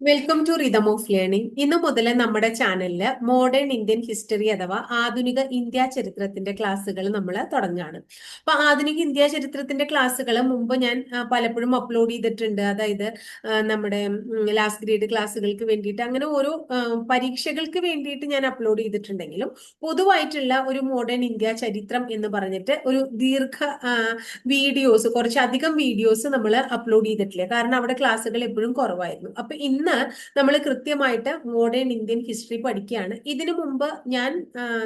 Welcome to rhythm of learning ഇന്ന് മുതൽ നമ്മുടെ ചാനലിൽ മോഡേൺ ഇന്ത്യൻ ഹിസ്റ്ററി അഥവാ ആധുനിക ഇന്ത്യ ചരിത്രത്തിന്റെ ക്ലാസ്സുകൾ നമ്മൾ തുടങ്ങുകയാണ് അപ്പൊ ആധുനിക ഇന്ത്യ ചരിത്രത്തിന്റെ ക്ലാസ്സുകൾ മുമ്പ് ഞാൻ പലപ്പോഴും അപ്ലോഡ് ചെയ്തിട്ടുണ്ട്. അതായത് നമ്മുടെ ലാസ്റ്റ് ഗ്രേഡ് ക്ലാസ്സുകൾക്ക് വേണ്ടിയിട്ട് അങ്ങനെ ഓരോ പരീക്ഷകൾക്ക് വേണ്ടിയിട്ട് ഞാൻ അപ്ലോഡ് ചെയ്തിട്ടുണ്ടെങ്കിലും പൊതുവായിട്ടുള്ള ഒരു മോഡേൺ ഇന്ത്യ ചരിത്രം എന്ന് പറഞ്ഞിട്ട് ഒരു ദീർഘ വീഡിയോസ് കുറച്ചധികം വീഡിയോസ് നമ്മൾ അപ്ലോഡ് ചെയ്തിട്ടില്ല. കാരണം അവിടെ ക്ലാസ്സുകൾ എപ്പോഴും കുറവായിരുന്നു. അപ്പൊ ഇന്ന് ഇന്ന് നമ്മൾ കൃത്യമായിട്ട് മോഡേൺ ഇന്ത്യൻ ഹിസ്റ്ററി പഠിക്കുകയാണ്. ഇതിനു മുമ്പ് ഞാൻ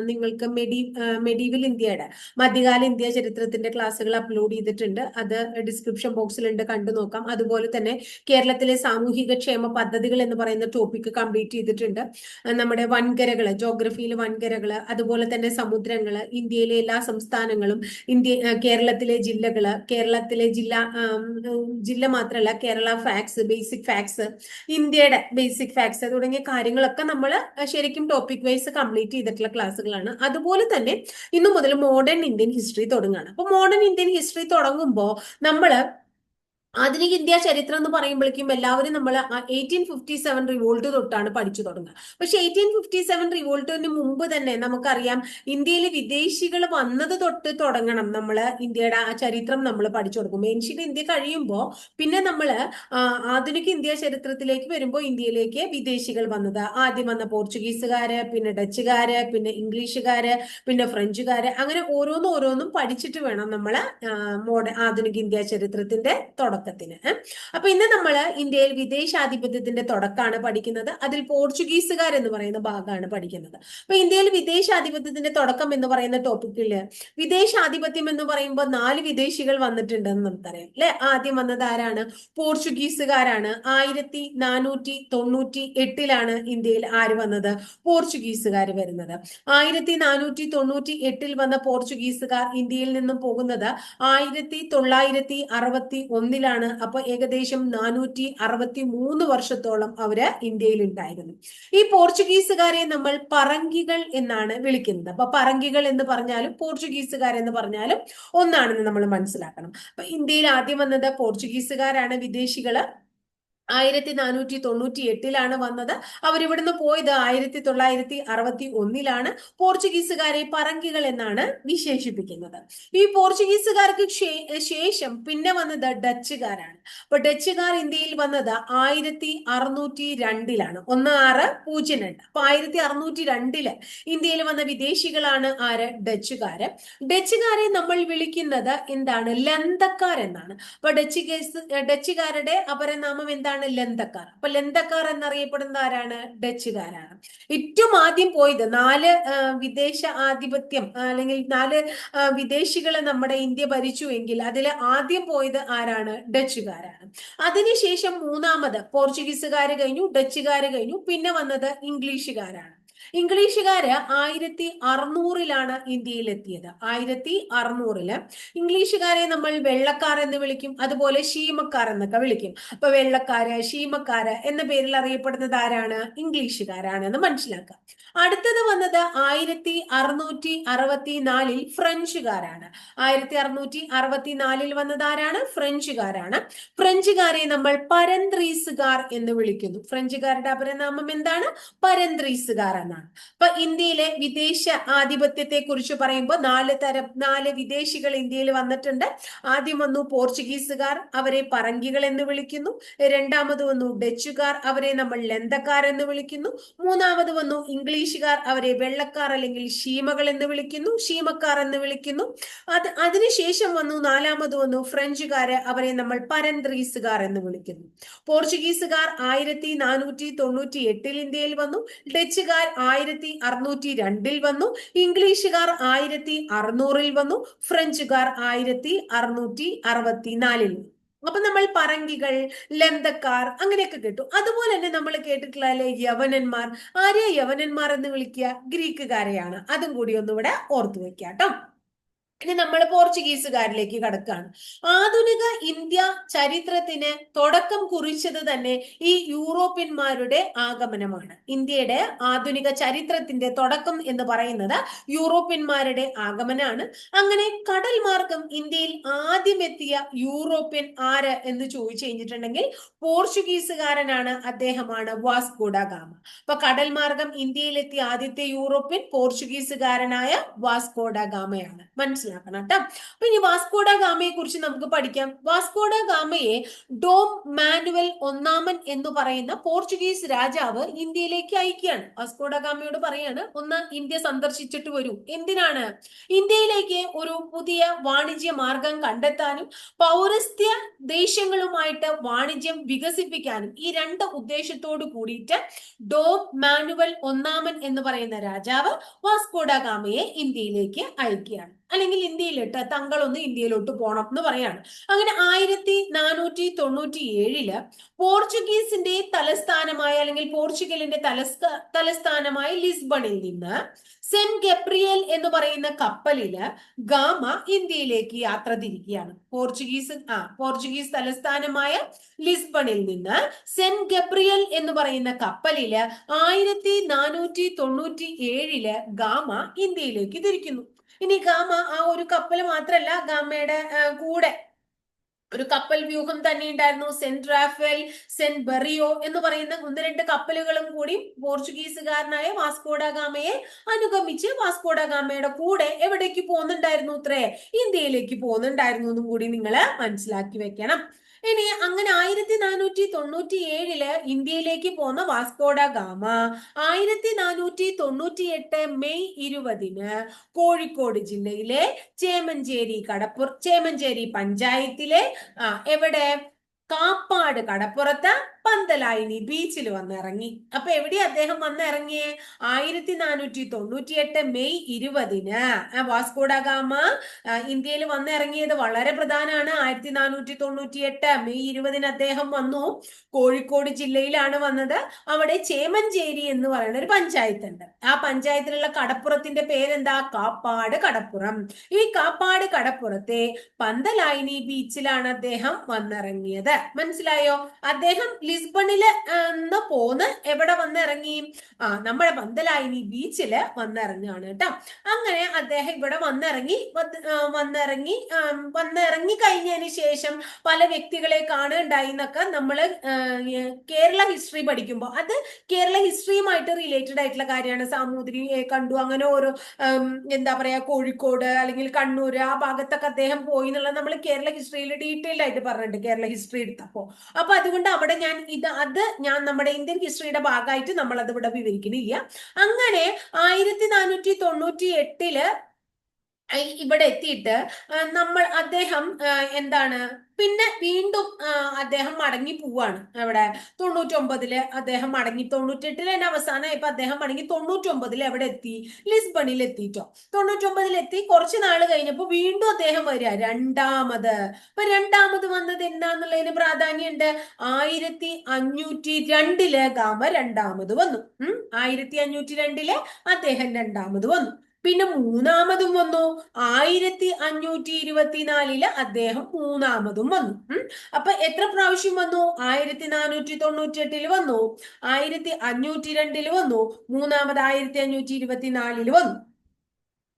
നിങ്ങൾക്ക് മെഡി മെഡീവൽ ഇന്ത്യയുടെ മധ്യകാല ഇന്ത്യ ചരിത്രത്തിന്റെ ക്ലാസ്സുകൾ അപ്ലോഡ് ചെയ്തിട്ടുണ്ട്. അത് ഡിസ്ക്രിപ്ഷൻ ബോക്സിലുണ്ട് കണ്ടു നോക്കാം. അതുപോലെ തന്നെ കേരളത്തിലെ സാമൂഹിക ക്ഷേമ പദ്ധതികൾ എന്ന് പറയുന്ന ടോപ്പിക് കംപ്ലീറ്റ് ചെയ്തിട്ടുണ്ട്. നമ്മുടെ വൻകരകൾ ജോഗ്രഫിയിൽ വൻകരകൾ അതുപോലെ തന്നെ സമുദ്രങ്ങൾ ഇന്ത്യയിലെ എല്ലാ സംസ്ഥാനങ്ങളും ഇന്ത്യ കേരളത്തിലെ ജില്ലകൾ കേരളത്തിലെ ജില്ല ജില്ല മാത്രമല്ല കേരള ഫാക്സ് ബേസിക് ഫാക്സ് ഇന്ത്യയുടെ ബേസിക് ഫാക്ട്സ് തുടങ്ങിയ കാര്യങ്ങളൊക്കെ നമ്മൾ ശരിക്കും ടോപ്പിക് വൈസ് കംപ്ലീറ്റ് ചെയ്തിട്ടുള്ള ക്ലാസ്സുകളാണ് അതുപോലെ തന്നെ ഇന്നു മുതൽ മോഡേൺ ഇന്ത്യൻ ഹിസ്റ്ററി തുടങ്ങുകയാണ്. അപ്പോൾ മോഡേൺ ഇന്ത്യൻ ഹിസ്റ്ററി തുടങ്ങുമ്പോൾ നമ്മൾ ആധുനിക ഇന്ത്യ ചരിത്രം എന്ന് പറയുമ്പോഴേക്കും എല്ലാവരും നമ്മൾ എയ്റ്റീൻ ഫിഫ്റ്റി സെവൻ റിവോൾട്ട് തൊട്ടാണ് പഠിച്ചു തുടങ്ങുക. പക്ഷെ എയ്റ്റീൻ ഫിഫ്റ്റി സെവൻ റിവോൾട്ടിന് മുമ്പ് തന്നെ നമുക്കറിയാം ഇന്ത്യയിൽ വിദേശികൾ വന്നത് തൊട്ട് തുടങ്ങണം നമ്മൾ ഇന്ത്യയുടെ ആ ചരിത്രം നമ്മൾ പഠിച്ചു കൊടുക്കും ഏൻഷ്യൻ ഇന്ത്യ കഴിയുമ്പോൾ പിന്നെ നമ്മൾ ആധുനിക ഇന്ത്യ ചരിത്രത്തിലേക്ക് വരുമ്പോൾ ഇന്ത്യയിലേക്ക് വിദേശികൾ വന്നത്. ആദ്യം വന്ന പോർച്ചുഗീസുകാര് പിന്നെ ഡച്ചുകാര് പിന്നെ ഇംഗ്ലീഷുകാര് പിന്നെ ഫ്രഞ്ചുകാര് അങ്ങനെ ഓരോന്നും ഓരോന്നും പഠിച്ചിട്ട് വേണം നമ്മൾ മോഡേ ആധുനിക ഇന്ത്യ ചരിത്രത്തിന്റെ തുടക്കം. തുടക്കത്തിന് അപ്പൊ ഇന്ന് നമ്മൾ ഇന്ത്യയിൽ വിദേശാധിപത്യത്തിന്റെ തുടക്കമാണ് പഠിക്കുന്നത്. അതിൽ പോർച്ചുഗീസുകാർ എന്ന് പറയുന്ന ഭാഗമാണ് പഠിക്കുന്നത്. അപ്പൊ ഇന്ത്യയിൽ വിദേശാധിപത്യത്തിന്റെ തുടക്കം എന്ന് പറയുന്ന ടോപ്പിക്കിൽ വിദേശാധിപത്യം എന്ന് പറയുമ്പോൾ നാല് വിദേശികൾ വന്നിട്ടുണ്ടെന്ന് നമുക്കറിയാം. അല്ലെ ആദ്യം വന്നത് ആരാണ്? പോർച്ചുഗീസുകാരാണ്. ആയിരത്തി നാനൂറ്റി തൊണ്ണൂറ്റി എട്ടിലാണ് ഇന്ത്യയിൽ ആര് വന്നത്? പോർച്ചുഗീസുകാർ വരുന്നത്. ആയിരത്തി നാനൂറ്റി തൊണ്ണൂറ്റി എട്ടിൽ വന്ന പോർച്ചുഗീസുകാർ ഇന്ത്യയിൽ നിന്നും പോകുന്നത് ആയിരത്തി തൊള്ളായിരത്തി അറുപത്തി ഒന്നിലാണ് ഇന്ത്യയിലാണ് അപ്പൊ ഏകദേശം നാനൂറ്റി അറുപത്തി മൂന്ന് വർഷത്തോളം അവർ ഇന്ത്യയിൽ ഉണ്ടായിരുന്നു. ഈ പോർച്ചുഗീസുകാരെ നമ്മൾ പറങ്കികൾ എന്നാണ് വിളിക്കുന്നത്. അപ്പൊ പറങ്കികൾ എന്ന് പറഞ്ഞാലും പോർച്ചുഗീസുകാർ എന്ന് പറഞ്ഞാലും ഒന്നാണെന്ന് നമ്മൾ മനസ്സിലാക്കണം. അപ്പൊ ഇന്ത്യയിൽ ആദ്യം വന്നത് പോർച്ചുഗീസുകാരാണ് വിദേശികൾ. ആയിരത്തി നാനൂറ്റി തൊണ്ണൂറ്റി എട്ടിലാണ് വന്നത്. അവരിവിടുന്ന് പോയത് ആയിരത്തി തൊള്ളായിരത്തി അറുപത്തി ഒന്നിലാണ് പോർച്ചുഗീസുകാരെ പറങ്കികൾ എന്നാണ് വിശേഷിപ്പിക്കുന്നത്. ഈ പോർച്ചുഗീസുകാർക്ക് ശേഷം പിന്നെ വന്നത് ഡച്ചുകാരാണ്. അപ്പൊ ഡച്ചുകാർ ഇന്ത്യയിൽ വന്നത് ആയിരത്തി അറുന്നൂറ്റി രണ്ടിലാണ് ഒന്ന് ആറ് പൂജ്യം രണ്ട്. അപ്പൊ ആയിരത്തി അറുന്നൂറ്റി രണ്ടിൽ ഇന്ത്യയിൽ വന്ന വിദേശികളാണ് ആര്? ഡച്ചുകാര്. ഡച്ചുകാരെ നമ്മൾ വിളിക്കുന്നത് എന്താണ്? ലന്തക്കാർ എന്നാണ്. അപ്പൊ ഡച്ച് ഡച്ചുകാരുടെ അപരനാമം എന്താണ്? ആരാണ് ലന്തക്കാർ? അപ്പൊ ലന്തക്കാർ എന്നറിയപ്പെടുന്ന ആരാണ്? ഡച്ചുകാരാണ്. ഏറ്റവും ആദ്യം പോയത് നാല് വിദേശ ആധിപത്യം അല്ലെങ്കിൽ നാല് വിദേശികളെ നമ്മുടെ ഇന്ത്യ ഭരിച്ചു എങ്കിൽ അതിൽ ആദ്യം പോയത് ആരാണ്? ഡച്ചുകാരാണ്. അതിനുശേഷം മൂന്നാമത് പോർച്ചുഗീസുകാർ കഴിഞ്ഞു ഡച്ചുകാർ കഴിഞ്ഞു പിന്നെ വന്നത് ഇംഗ്ലീഷുകാരാണ്. ഇംഗ്ലീഷുകാര് ആയിരത്തി അറുന്നൂറിലാണ് ഇന്ത്യയിൽ എത്തിയത് ആയിരത്തി അറുന്നൂറിൽ ഇംഗ്ലീഷുകാരെ നമ്മൾ വെള്ളക്കാർ എന്ന് വിളിക്കും അതുപോലെ ഷീമക്കാർ എന്നൊക്കെ വിളിക്കും. അപ്പൊ വെള്ളക്കാര് ഷീമക്കാര് എന്ന പേരിൽ അറിയപ്പെടുന്നത് ആരാണ്? ഇംഗ്ലീഷുകാരാണ് എന്ന് മനസ്സിലാക്കുക. അടുത്തത് വന്നത് ആയിരത്തി അറുന്നൂറ്റി അറുപത്തി നാലിൽ ഫ്രഞ്ചുകാരാണ്. ആയിരത്തി അറുന്നൂറ്റി അറുപത്തി നാലിൽ വന്നത് ആരാണ്? ഫ്രഞ്ചുകാരാണ്. ഫ്രഞ്ചുകാരെ നമ്മൾ പരന്ത്രീസുകാർ എന്ന് വിളിക്കുന്നു. ഫ്രഞ്ചുകാരുടെ അപരനാമം എന്താണ്? പരന്ത്രീസുകാർ എന്നാണ്. അപ്പൊ ഇന്ത്യയിലെ വിദേശ ആധിപത്യത്തെ കുറിച്ച് പറയുമ്പോൾ നാല് തരം നാല് വിദേശികൾ ഇന്ത്യയിൽ വന്നിട്ടുണ്ട്. ആദ്യം വന്നു പോർച്ചുഗീസുകാർ അവരെ പറങ്കികൾ എന്ന് വിളിക്കുന്നു. രണ്ടാമത് വന്നു ഡച്ചുകാർ അവരെ നമ്മൾ ലന്തക്കാർ എന്ന് വിളിക്കുന്നു. മൂന്നാമത് വന്നു ഇംഗ്ലീഷുകാർ അവരെ വെള്ളക്കാർ അല്ലെങ്കിൽ ഷീമകൾ എന്ന് വിളിക്കുന്നു. ഷീമക്കാർ എന്ന് വിളിക്കുന്നു. അത് അതിനുശേഷം വന്നു നാലാമത് വന്നു ഫ്രഞ്ചുകാര് അവരെ നമ്മൾ പരന്ത്രീസുകാർ എന്ന് വിളിക്കുന്നു. പോർച്ചുഗീസുകാർ ആയിരത്തി നാനൂറ്റി തൊണ്ണൂറ്റി എട്ടിൽ ഇന്ത്യയിൽ വന്നു. ഡച്ചുകാർ ആയിരത്തി അറുന്നൂറ്റി രണ്ടിൽ വന്നു. ഇംഗ്ലീഷുകാർ ആയിരത്തി അറുന്നൂറിൽ വന്നു. ഫ്രഞ്ചുകാർ ആയിരത്തി അറുന്നൂറ്റി അറുപത്തിനാലിൽ അപ്പൊ നമ്മൾ പറങ്കികൾ ലന്തക്കാർ അങ്ങനെയൊക്കെ കേട്ടു. അതുപോലെ തന്നെ നമ്മൾ കേട്ടിട്ടുള്ള യവനന്മാർ? ആരെയാ യവനന്മാർ എന്ന് വിളിക്കുക? ഗ്രീക്കുകാരെയാണ്. അതും കൂടി ഒന്നിവിടെ ഓർത്തു വെക്കാം കേട്ടോ ഇനി നമ്മൾ പോർച്ചുഗീസുകാരിലേക്ക് കടക്കുകയാണ് ആധുനിക ഇന്ത്യ ചരിത്രത്തിന് തുടക്കം കുറിച്ചത് തന്നെ ഈ യൂറോപ്യന്മാരുടെ ആഗമനമാണ്. ഇന്ത്യയുടെ ആധുനിക ചരിത്രത്തിന്റെ തുടക്കം എന്ന് പറയുന്നത് യൂറോപ്യന്മാരുടെ ആഗമനമാണ്. അങ്ങനെ കടൽ മാർഗം ഇന്ത്യയിൽ ആദ്യം എത്തിയ യൂറോപ്യൻ ആര് എന്ന് ചോദിച്ചു കഴിഞ്ഞിട്ടുണ്ടെങ്കിൽ പോർച്ചുഗീസുകാരനാണ് അദ്ദേഹമാണ് വാസ്കോഡ ഗാമ. അപ്പൊ കടൽ മാർഗം ഇന്ത്യയിലെത്തിയ ആദ്യത്തെ യൂറോപ്യൻ പോർച്ചുഗീസുകാരനായ വാസ്കോഡ ഗാമയാണ്. മനസ്സിലാക്കണം കേട്ടോ അപ്പൊ ഇനി വാസ്കോഡ ഗാമയെ കുറിച്ച് നമുക്ക് പഠിക്കാം. വാസ്കോഡ ഗാമയെ ഡോം മാനുവൽ ഒന്നാമൻ എന്ന് പറയുന്ന പോർച്ചുഗീസ് രാജാവ് ഇന്ത്യയിലേക്ക് അയക്കുകയാണ്. വാസ്കോഡ ഗാമയോട് പറയാണ് ഒന്ന് ഇന്ത്യ സന്ദർശിച്ചിട്ട് വരൂ. എന്തിനാണ്? ഇന്ത്യയിലേക്ക് ഒരു പുതിയ വാണിജ്യ മാർഗം കണ്ടെത്താനും പൗരസ്ത്യ ദേശങ്ങളുമായിട്ട് വാണിജ്യം വികസിപ്പിക്കാനും ഈ രണ്ട് ഉദ്ദേശത്തോട് കൂടിയിട്ട് ഡോം മാനുവൽ ഒന്നാമൻ എന്ന് പറയുന്ന രാജാവ് വാസ്കോഡ ഗാമയെ ഇന്ത്യയിലേക്ക് അയക്കുകയാണ്. അല്ലെങ്കിൽ ഇന്ത്യയിലിട്ട് തങ്ങളൊന്ന് ഇന്ത്യയിലോട്ട് പോണം എന്ന് പറയാണ്. അങ്ങനെ ആയിരത്തി നാനൂറ്റി തൊണ്ണൂറ്റി ഏഴിൽ പോർച്ചുഗീസിന്റെ തലസ്ഥാനമായ അല്ലെങ്കിൽ പോർച്ചുഗലിന്റെ തലസ്ഥ തലസ്ഥാനമായ ലിസ്ബണിൽ നിന്ന് സെന്റ് ഗബ്രിയൽ എന്ന് പറയുന്ന കപ്പലിൽ ഗാമ ഇന്ത്യയിലേക്ക് യാത്ര തിരിക്കുകയാണ്. പോർച്ചുഗീസ് ആ പോർച്ചുഗീസ് തലസ്ഥാനമായ ലിസ്ബണിൽ നിന്ന് സെന്റ് ഗബ്രിയൽ എന്ന് പറയുന്ന കപ്പലിൽ ആയിരത്തി നാനൂറ്റി തൊണ്ണൂറ്റി ഏഴിൽ ഗാമ ഇന്ത്യയിലേക്ക് തിരിക്കുന്നു. ഇനി ഗാമ ആ ഒരു കപ്പൽ മാത്രല്ല ഗാമയുടെ കൂടെ. ഒരു കപ്പൽ വ്യൂഹം തന്നെ ഉണ്ടായിരുന്നു. സെന്റ് റാഫേൽ സെന്റ് ബെറിയോ എന്ന് പറയുന്ന ഒന്ന് രണ്ട് കപ്പലുകളും കൂടി പോർച്ചുഗീസുകാരനായ വാസ്കോഡാഗാമയെ അനുഗമിച്ച് വാസ്കോഡാഗാമയുടെ കൂടെ എവിടേക്ക് പോകുന്നുണ്ടായിരുന്നു ഇത്രേ ഇന്ത്യയിലേക്ക് പോകുന്നുണ്ടായിരുന്നു എന്നും കൂടി നിങ്ങൾ മനസ്സിലാക്കി വെക്കണം. ഇനി അങ്ങനെ ആയിരത്തി നാനൂറ്റി തൊണ്ണൂറ്റി ഏഴിൽ ഇന്ത്യയിലേക്ക് പോന്ന വാസ്കോഡ ഗാമ. ആയിരത്തി നാനൂറ്റി തൊണ്ണൂറ്റി എട്ട് മെയ് ഇരുപതിന് കോഴിക്കോട് ജില്ലയിലെ ചേമഞ്ചേരി കടപ്പുറ ചേമഞ്ചേരി പഞ്ചായത്തിലെ ആ എവിടെ? കാപ്പാട് കടപ്പുറത്ത് പന്തലായിനി ബീച്ചിൽ വന്നിറങ്ങി അപ്പൊ എവിടെ അദ്ദേഹം വന്നിറങ്ങിയേ ആയിരത്തി നാനൂറ്റി തൊണ്ണൂറ്റി എട്ട് മെയ് ഇരുപതിന്. വാസ്കോഡഗാമ ഇന്ത്യയിൽ ഇന്ത്യയിൽ വന്നിറങ്ങിയത് വളരെ പ്രധാനമാണ്. ആയിരത്തി നാനൂറ്റി തൊണ്ണൂറ്റി എട്ട് മെയ് ഇരുപതിന് അദ്ദേഹം വന്നു. കോഴിക്കോട് ജില്ലയിലാണ് വന്നത്. അവിടെ ചേമഞ്ചേരി എന്ന് പറയുന്ന ഒരു പഞ്ചായത്ത് ഉണ്ട് ആ പഞ്ചായത്തിലുള്ള കടപ്പുറത്തിന്റെ പേരെന്താ? കാപ്പാട് കടപ്പുറം. ഈ കാപ്പാട് കടപ്പുറത്തെ പന്തലായിനി ബീച്ചിലാണ് അദ്ദേഹം വന്നിറങ്ങിയത്. മനസ്സിലായോ? അദ്ദേഹം ലിസ്ബണിൽ നിന്ന് പോന്ന് എവിടെ വന്നിറങ്ങി? ആ നമ്മുടെ പന്തലായിനി ബീച്ചിൽ വന്നിറങ്ങുകയാണ് കേട്ടോ. അങ്ങനെ അദ്ദേഹം ഇവിടെ വന്നിറങ്ങി വന്നിറങ്ങി വന്നിറങ്ങി കഴിഞ്ഞതിന് ശേഷം പല വ്യക്തികളെ കാണുകയുണ്ടായി എന്നൊക്കെ നമ്മൾ കേരള ഹിസ്റ്ററി പഠിക്കുമ്പോൾ അത് കേരള ഹിസ്റ്ററിയുമായിട്ട് റിലേറ്റഡ് ആയിട്ടുള്ള കാര്യമാണ്. സാമൂതിരിയെ കണ്ടു. അങ്ങനെ ഓരോ എന്താ പറയാ കോഴിക്കോട് അല്ലെങ്കിൽ കണ്ണൂർ ആ ഭാഗത്തൊക്കെ അദ്ദേഹം പോയി എന്നുള്ളത് നമ്മൾ കേരള ഹിസ്റ്ററിയിൽ ഡീറ്റെയിൽഡ് ആയിട്ട് പറഞ്ഞിട്ടുണ്ട്. കേരള ഹിസ്റ്ററി എടുത്തപ്പോ അപ്പൊ അതുകൊണ്ട് അവിടെ ഞാൻ ഇത് അത് ഞാൻ നമ്മുടെ ഇന്ത്യൻ ഹിസ്റ്ററിയുടെ ഭാഗമായിട്ട് നമ്മൾ അത് ഇവിടെ വിവരിക്കുന്നില്ല അങ്ങനെ ആയിരത്തി നാനൂറ്റി തൊണ്ണൂറ്റി എട്ടിൽ ഇവിടെ എത്തിയിട്ട് നമ്മൾ അദ്ദേഹം എന്താണ് പിന്നെ വീണ്ടും അദ്ദേഹം മടങ്ങി പോവാണ്. അവിടെ തൊണ്ണൂറ്റൊമ്പതിൽ അദ്ദേഹം മടങ്ങി തൊണ്ണൂറ്റെട്ടിൽ തന്നെ അവസാനം ഇപ്പൊ അദ്ദേഹം മടങ്ങി തൊണ്ണൂറ്റൊമ്പതിൽ അവിടെ എത്തി ലിസ്ബണിൽ എത്തിയിട്ടോ തൊണ്ണൂറ്റൊമ്പതിൽ എത്തി കുറച്ച് നാൾ കഴിഞ്ഞപ്പോ വീണ്ടും അദ്ദേഹം വരിക. രണ്ടാമത്. അപ്പൊ രണ്ടാമത് വന്നത് എന്താന്നുള്ളതിന് പ്രാധാന്യമുണ്ട്? ആയിരത്തി അഞ്ഞൂറ്റി രണ്ടിൽ ഗാമ രണ്ടാമത് വന്നു. ഉം ആയിരത്തി അഞ്ഞൂറ്റി രണ്ടിൽ അദ്ദേഹം രണ്ടാമത് വന്നു. പിന്നെ മൂന്നാമതും വന്നു. ആയിരത്തി അഞ്ഞൂറ്റി ഇരുപത്തിനാലിൽ അദ്ദേഹം മൂന്നാമതും വന്നു. അപ്പൊ എത്ര പ്രാവശ്യം വന്നു? ആയിരത്തി നാനൂറ്റി തൊണ്ണൂറ്റി എട്ടിൽ വന്നു. ആയിരത്തി അഞ്ഞൂറ്റി രണ്ടിൽ വന്നു. മൂന്നാമത് ആയിരത്തി അഞ്ഞൂറ്റി ഇരുപത്തിനാലിൽ വന്നു.